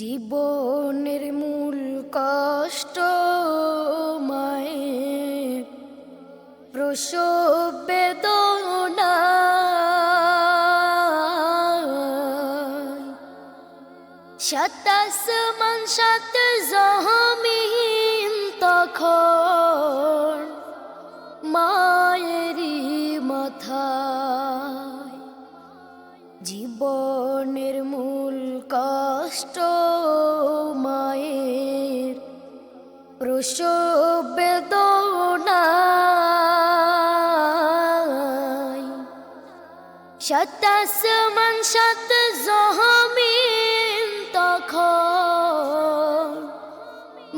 জীবনের মূল কষ্ট মায়ের প্রসব বেদনা। সাতাশ মান সাত জহমিন তখন মায়েরই মাথায় জীবনের মূল কষ্ট বেদনায় সাতাশ মান সাত জহমিন তখন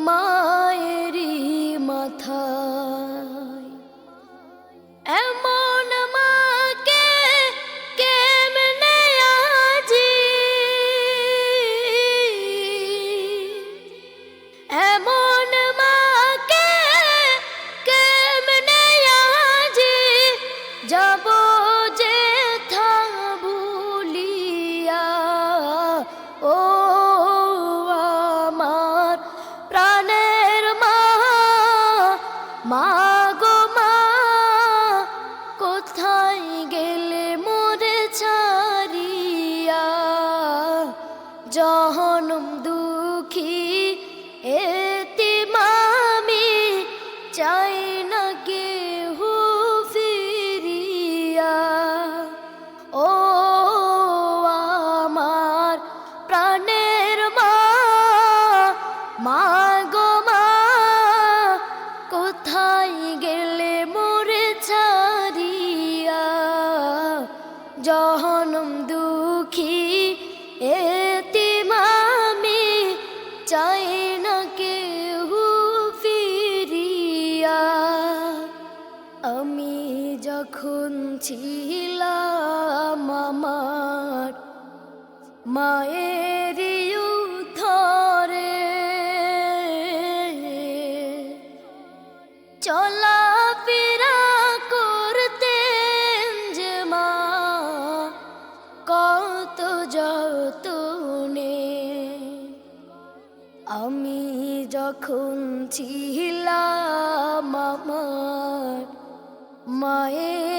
মায়েরই মাথায়। এমন মাকে ও আমার প্রাণের কোথায় গেলে জহনম কোথায় গেলে মোরে ছাড়িয়া? জহনম দুঃখী এতে মামি চাই না কেহু ফিরিয়া। আমি যখন ছিলাম আমার মায়ের আমি যখন ছিলাম মায়ের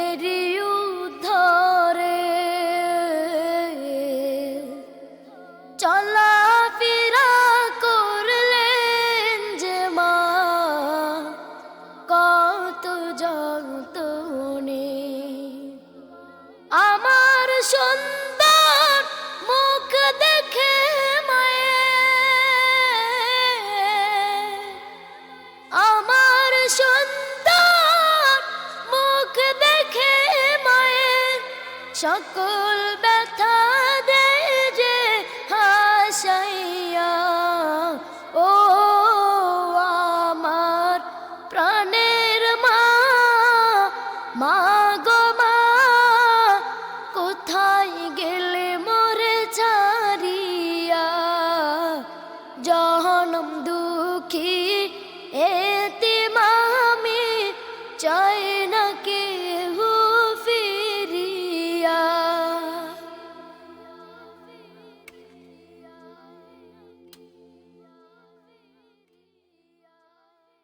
সকল